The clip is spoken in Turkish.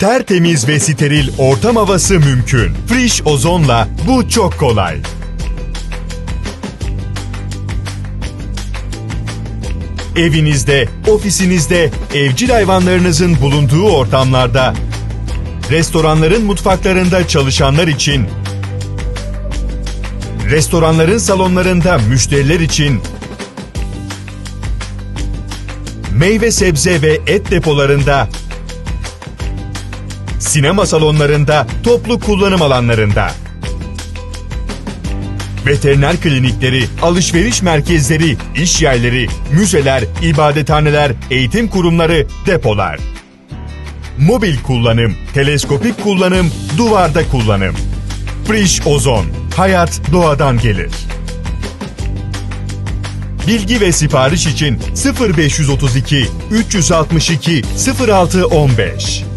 Tertemiz ve steril ortam havası mümkün. Frisch Ozon'la bu çok kolay. Evinizde, ofisinizde, evcil hayvanlarınızın bulunduğu ortamlarda, restoranların mutfaklarında çalışanlar için, restoranların salonlarında müşteriler için, meyve sebze ve et depolarında, sinema salonlarında, toplu kullanım alanlarında, veteriner klinikleri, alışveriş merkezleri, iş yerleri, müzeler, ibadethaneler, eğitim kurumları, depolar. Mobil kullanım, teleskopik kullanım, duvarda kullanım. Frisch Ozon, hayat doğadan gelir. Bilgi ve sipariş için 0532 362 0615